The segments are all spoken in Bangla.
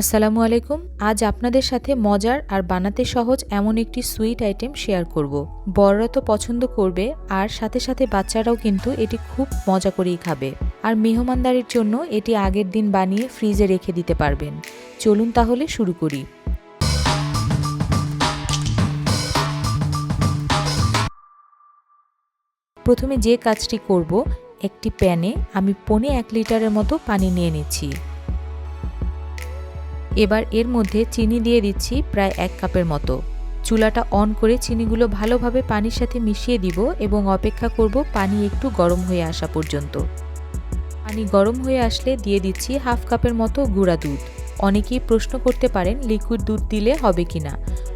আসসালামু আলাইকুম, আজ আপনাদের সাথে মজার আর বানাতে সহজ এমন একটি সুইট আইটেম শেয়ার করব। বড়রা তো পছন্দ করবে, আর সাথে সাথে বাচ্চারাও কিন্তু এটি খুব মজা করেই খাবে। আর মেহমানদারির জন্য এটি আগের দিন বানিয়ে ফ্রিজে রেখে দিতে পারবেন। চলুন তাহলে শুরু করি। প্রথমে যে কাজটি করব, একটি প্যানে আমি পনে এক লিটারের মতো পানি নিয়ে নিচ্ছি। এবার এর মধ্যে চিনি দিয়ে দিচ্ছি প্রায় এক কাপের মতো। চুলাটা অন করে চিনিগুলো ভালোভাবে পানির সাথে মিশিয়ে দিব এবং অপেক্ষা করব পানি একটু গরম হয়ে আসা পর্যন্ত। পানি গরম হয়ে আসলে দিয়ে দিচ্ছি হাফ কাপের মতো গুঁড়া দুধ। অনেকেই প্রশ্ন করতে পারেন, লিকুইড দুধ দিলে হবে কি না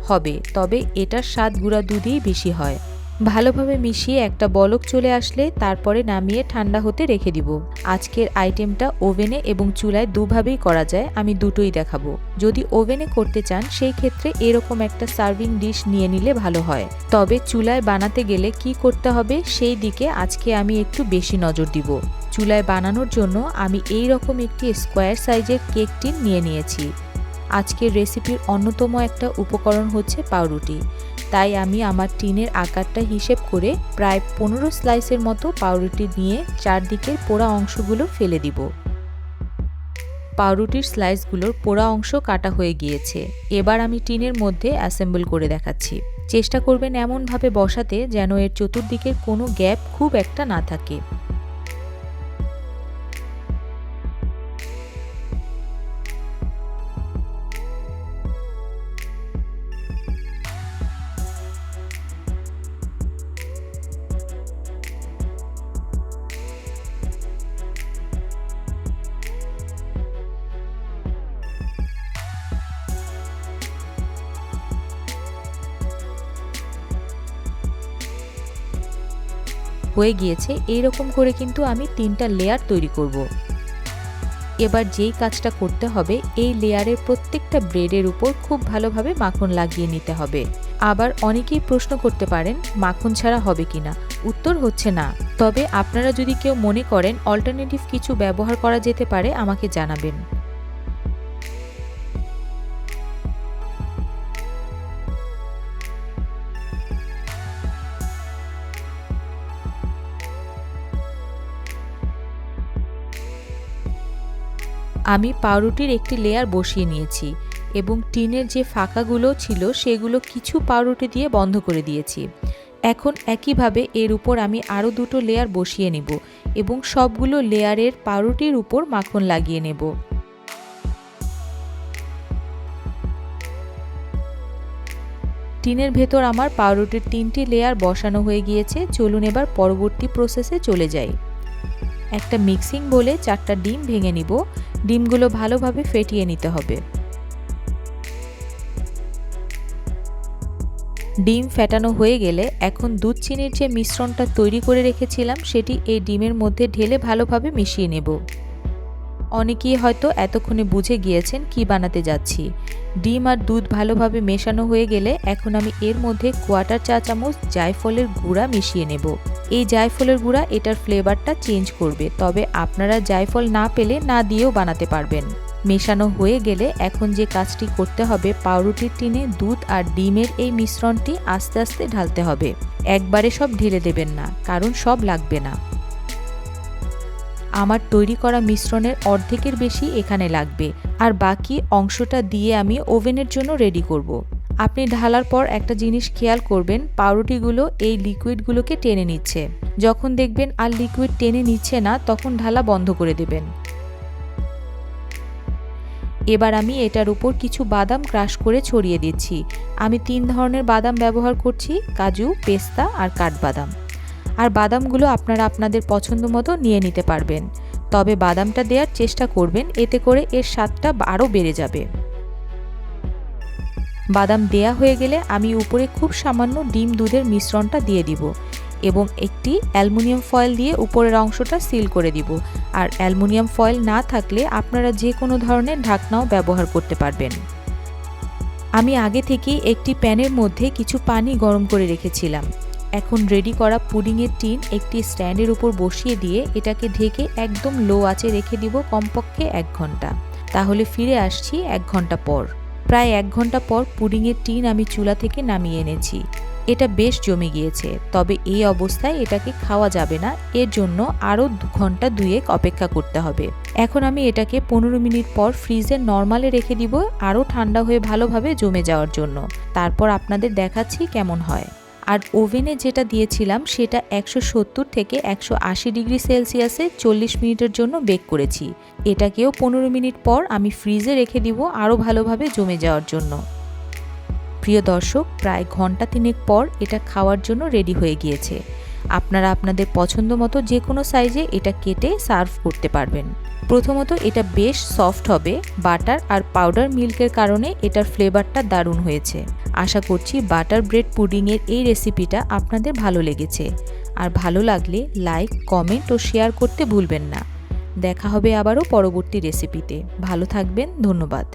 হবে, তবে এটার স্বাদ গুঁড়া দুধই বেশি হয়। ভালোভাবে মিশিয়ে একটা বলক চলে আসলে তারপরে নামিয়ে ঠান্ডা হতে রেখে দিব। আজকের আইটেমটা ওভেনে এবং চুলায় দুভাবেই করা যায়, আমি দুটোই দেখাবো। যদি ওভেনে করতে চান, সেই ক্ষেত্রে এরকম একটা সার্ভিং ডিশ নিয়ে নিলে ভালো হয়। তবে চুলায় বানাতে গেলে কি করতে হবে, সেই দিকে আজকে আমি একটু বেশি নজর দিব। চুলায় বানানোর জন্য আমি এই রকম একটি স্কোয়ার সাইজের কেক টিন নিয়ে নিয়েছি। আজকের রেসিপির অন্যতম একটা উপকরণ হচ্ছে পাউরুটি। তাই আমি আমার টিনের আকারটা হিসেব করে প্রায় পনেরো স্লাইসের মতো পাউরুটি নিয়ে চারদিকের পোড়া অংশগুলো ফেলে দিব। পাউরুটির স্লাইসগুলোর পোড়া অংশ কাটা হয়ে গিয়েছে। এবার আমি টিনের মধ্যে অ্যাসেম্বল করে দেখাচ্ছি। চেষ্টা করবেন এমনভাবে বসাতে যেন এর চতুর্দিকের কোনো গ্যাপ খুব একটা না থাকে। হয়ে গিয়েছে এই রকম করে কিন্তু আমি তিনটা লেয়ার তৈরি করব। এবার যেই কাজটা করতে হবে, এই লেয়ারের প্রত্যেকটা ব্রেডের উপর খুব ভালোভাবে মাখন লাগিয়ে নিতে হবে। আবার অনেকেই প্রশ্ন করতে পারেন, মাখন ছাড়া হবে কিনা? উত্তর হচ্ছে না। তবে আপনারা যদি কেউ মনে করেন অল্টারনেটিভ কিছু ব্যবহার করা যেতে পারে, আমাকে জানাবেন। আমি পাউরুটির একটি লেয়ার বসিয়ে নিয়েছি এবং টিনের যে ফাঁকাগুলো ছিল সেগুলো কিছু পাউরুটি দিয়ে বন্ধ করে দিয়েছি। এখন একইভাবে এর উপর আমি আরও দুটো লেয়ার বসিয়ে নেব এবং সবগুলো লেয়ারের পাউরুটির উপর মাখন লাগিয়ে নেব। টিনের ভেতর আমার পাউরুটির তিনটি লেয়ার বসানো হয়ে গিয়েছে, চলুন এবার পরবর্তী প্রসেসে চলে যাই। একটা মিক্সিং বলে চারটা ডিম ভেঙে নিব ডিমগুলো ভালোভাবে ফেটিয়ে নিতে হবে। ডিম ফেটানো হয়ে গেলে এখন দুধ চিনির যে মিশ্রণটা তৈরি করে রেখেছিলাম, সেটি এই ডিমের মধ্যে ঢেলে ভালোভাবে মিশিয়ে নেব। অনেকেই হয়তো এতক্ষণে বুঝে গিয়েছেন কি বানাতে যাচ্ছি। ডিম আর দুধ ভালোভাবে মেশানো হয়ে গেলে এখন আমি এর মধ্যে কোয়াটার চা চামচ, জায়ফলের গুঁড়া মিশিয়ে নেব। এই জায়ফলের গুঁড়া এটার ফ্লেভারটা চেঞ্জ করবে। তবে আপনারা জায়ফল না পেলে না দিয়েও বানাতে পারবেন। মেশানো হয়ে গেলে এখন যে কাজটি করতে হবে, পাউরুটির টিনে দুধ আর ডিমের এই মিশ্রণটি আস্তে আস্তে ঢালতে হবে। একবারে সব ঢেলে দেবেন না, কারণ সব লাগবে না। আমার তৈরি করা মিশ্রণের অর্ধেকের বেশি এখানে লাগবে, আর বাকি অংশটা দিয়ে আমি ওভেনের জন্য রেডি করব। আপনি ঢালার পর একটা জিনিস খেয়াল করবেন, পাউরুটিগুলো এই লিকুইডগুলোকে টেনে নিচ্ছে। যখন দেখবেন আর লিকুইড টেনে নিচ্ছে না, তখন ঢালা বন্ধ করে দেবেন। এবার আমি এটার উপর কিছু বাদাম ক্রাশ করে ছড়িয়ে দিচ্ছি। আমি তিন ধরনের বাদাম ব্যবহার করছি, কাজু, পেস্তা আর কাঠবাদাম। আর বাদামগুলো আপনারা আপনাদের পছন্দ মতো নিয়ে নিতে পারবেন। তবে বাদামটা দেওয়ার চেষ্টা করবেন, এতে করে এর স্বাদটা আরও বেড়ে যাবে। বাদাম দেয়া হয়ে গেলে আমি উপরে খুব সামান্য ডিম দুধের মিশ্রণটা দিয়ে দিব এবং একটি অ্যালুমিনিয়াম ফয়েল দিয়ে উপরের অংশটা সিল করে দিব। আর অ্যালুমিনিয়াম ফয়েল না থাকলে আপনারা যে কোনো ধরনের ঢাকনাও ব্যবহার করতে পারবেন। আমি আগে থেকেই একটি প্যানের মধ্যে কিছু পানি গরম করে রেখেছিলাম। এখন রেডি করা পুডিংয়ের টিন একটি স্ট্যান্ডের উপর বসিয়ে দিয়ে এটাকে ঢেকে একদম লো আঁচে রেখে দিব কমপক্ষে এক ঘণ্টা। তাহলে ফিরে আসছি এক ঘণ্টা পর। প্রায় এক ঘণ্টা পর পুডিংয়ের টিন আমি চুলা থেকে নামিয়ে এনেছি। এটা বেশ জমে গিয়েছে, তবে এই অবস্থায় এটাকে খাওয়া যাবে না। এর জন্য আরও দু ঘণ্টা দুয়েক অপেক্ষা করতে হবে। এখন আমি এটাকে পনেরো মিনিট পর ফ্রিজে নর্মালে রেখে দিব, আরও ঠান্ডা হয়ে ভালোভাবে জমে যাওয়ার জন্য। তারপর আপনাদের দেখাচ্ছি কেমন হয়। আর ওভেনে যেটা দিয়েছিলাম সেটা একশো সত্তর থেকে একশো আশি ডিগ্রি সেলসিয়াসে চল্লিশ মিনিটের জন্য বেক করেছি। এটাকেও পনেরো মিনিট পর আমি ফ্রিজে রেখে দিব আরও ভালোভাবে জমে যাওয়ার জন্য। প্রিয় দর্শক, প্রায় ঘণ্টা তিনেক পর এটা খাওয়ার জন্য রেডি হয়ে গিয়েছে। আপনারা আপনাদের পছন্দ মতো যে কোনো সাইজে এটা কেটে সার্ভ করতে পারবেন। প্রথমত এটা বেশ সফট হবে, বাটার আর পাউডার মিল্কের কারণে এটার ফ্লেভারটা দারুণ হয়েছে। আশা করছি বাটার ব্রেড পুডিংয়ের এই রেসিপিটা আপনাদের ভালো লেগেছে। আর ভালো লাগলে লাইক, কমেন্ট ও শেয়ার করতে ভুলবেন না। দেখা হবে আবারও পরবর্তী রেসিপিতে। ভালো থাকবেন, ধন্যবাদ।